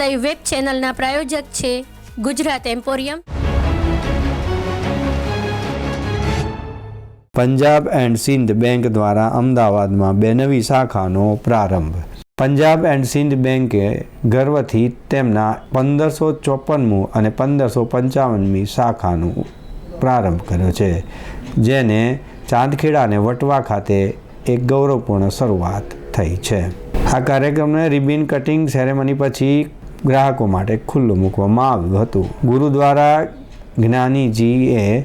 Live web ચેનલના પ્રાયોજક છે Gujarat emporium Punjab and Sindh bank દ્વારા અમદાવાદમાં બે નવી શાખાનો પ્રારંભ. પંજાબ એન્ડ સિંધ બેંકે ગર્વથી તેમના પંદરસો ચોપનમું અને પંદરસો પંચાવનમી શાખાનું પ્રારંભ કર્યો છે, જેને ચાંદખેડા અને વટવા ખાતે એક ગૌરવપૂર્ણ શરૂઆત થઈ છે. આ કાર્યક્રમને રિબિન કટિંગ સેરેમની પછી ગ્રાહકો માટે ખુલ્લું મૂકવામાં આવ્યું હતું. ગુરુદ્વારા જ્ઞાનીજીએ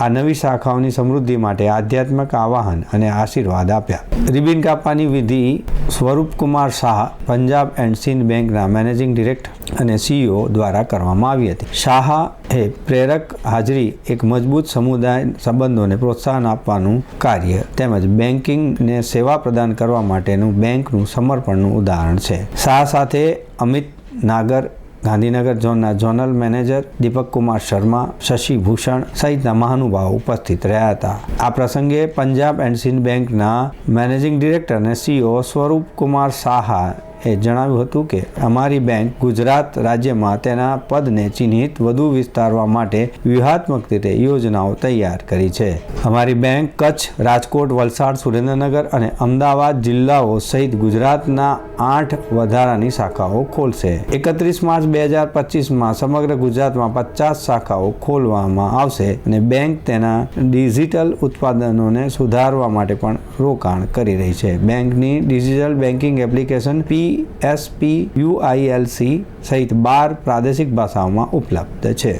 આ નવી શાખાઓની સમૃદ્ધિ માટે આધ્યાત્મિક આવાહન અને આશીર્વાદ આપ્યા. રિબિન કાપવાની વિધિ સ્વરૂપકુમાર શાહ, પંજાબ એન્ડ સિંધ બેંકના મેનેજિંગ ડિરેક્ટર અને સીઈઓ દ્વારા કરવામાં આવી હતી. શાહ એ પ્રેરક, હાજરી, એક મજબૂત સમુદાય સંબંધોને પ્રોત્સાહન આપવાનું કાર્ય તેમજ બેન્કિંગને સેવા પ્રદાન કરવા માટેનું બેંકનું સમર્પણનું ઉદાહરણ છે. શાહ સાથે અમિત નાગર, ગાંધીનગર ઝોનના ઝોનલ મેનેજર દીપક કુમાર શર્મા, શશી ભૂષણ સહિતના મહાનુભાવો ઉપસ્થિત રહ્યા હતા. આ પ્રસંગે પંજાબ એન્ડ સિંધ બેંકના મેનેજિંગ ડિરેક્ટર અને સીઓ સ્વરૂપ કુમાર સાહા એ જણાવ્યું હતું કે, અમારી બેંક ગુજરાત રાજ્યમાં તેના પદને ચિહ્નિત વધુ વિસ્તારવા માટે વ્યૂહાત્મક રીતે યોજનાઓ તૈયાર કરી છે. અમારી બેંક કચ્છ, રાજકોટ, વલસાડ, સુરેન્દ્રનગર અને અમદાવાદ જિલ્લાઓ સહિત ગુજરાતના આઠ વધારાની શાખાઓ ખોલશે. એકત્રીસ માર્ચ બે હજાર પચીસમાં સમગ્ર ગુજરાતમાં પચાસ શાખાઓ ખોલવામાં આવશે અને બેંક તેના ડિજિટલ ઉત્પાદનોને સુધારવા માટે પણ રોકાણ કરી રહી છે. બેંકની digital banking application P SP UILC સહિત બાર પ્રાદેશિક ભાષાઓમાં ઉપલબ્ધ છે.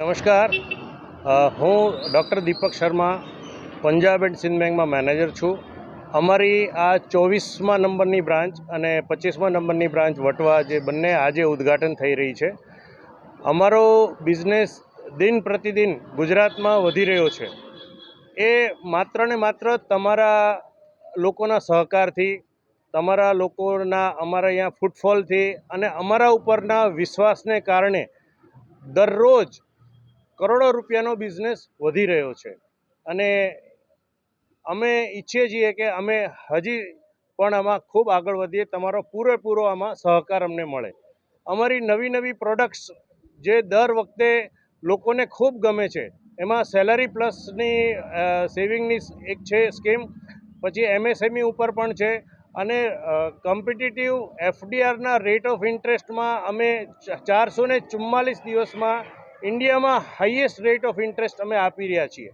નમસ્કાર. હું ડૉક્ટર દીપક શર્મા, પંજાબ એન્ડ સિંધ બેંકમાં મેનેજર છું. અમારી આ ચોવીસમા નંબરની બ્રાન્ચ અને પચીસમા નંબરની બ્રાન્ચ વટવા જે બંને આજે ઉદ્ઘાટન થઈ રહી છે. અમારો બિઝનેસ દિન પ્રતિદિન ગુજરાતમાં વધી રહ્યો છે. એ માત્ર ને માત્ર તમારા લોકોના સહકારથી તમારા લોકોના અમારા અહીંયા ફૂટફોલથી અને અમારા ઉપરના વિશ્વાસને કારણે દરરોજ કરોડો રૂપિયાનો બિઝનેસ વધી રહ્યો છે. અને અમે ઈચ્છીએ છીએ કે અમે હજી પણ આમાં ખૂબ આગળ વધીએ, તમારો પૂરેપૂરો આમાં સહકાર અમને મળે. અમારી નવી નવી પ્રોડક્ટ્સ જે દર વખતે લોકોને ખૂબ ગમે છે, એમાં સેલરી પ્લસની સેવિંગની એક છે સ્કીમ પછી એમએસએમઈ ઉપર પણ છે અને કોમ્પિટિટિવ એફડીઆરના રેટ ઓફ ઇન્ટરેસ્ટમાં અમે ચારસો ને ચુમ્માલીસ દિવસમાં ઇન્ડિયામાં હાઈએસ્ટ રેટ ઓફ ઇન્ટરેસ્ટ અમે આપી રહ્યા છીએ.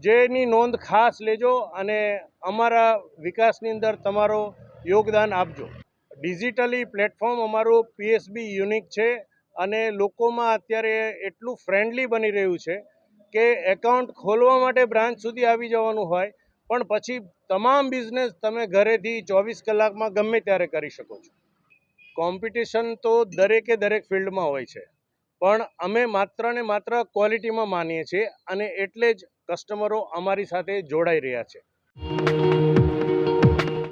જેની નોંધ ખાસ લેજો અને અમારા વિકાસની અંદર તમારો યોગદાન આપજો. ડિજિટલી પ્લેટફોર્મ અમારું પીએસબી યુનિક છે અને લોકોમાં અત્યારે એટલું ફ્રેન્ડલી બની રહ્યું છે કે એકાઉન્ટ ખોલવા માટે બ્રાન્ચ સુધી આવી જવાનું હોય પણ પછી તમામ બિઝનેસ તમે ઘરેથી ચોવીસ કલાકમાં ગમે ત્યારે કરી શકો છો. કોમ્પિટિશન તો દરેકે દરેક ફિલ્ડમાં હોય છે. પણ અમે માત્ર ને માત્ર ક્વોલિટીમાં માનીએ છીએ અને એટલે જ કસ્ટમરો અમારી સાથે જોડાઈ રહ્યા છે.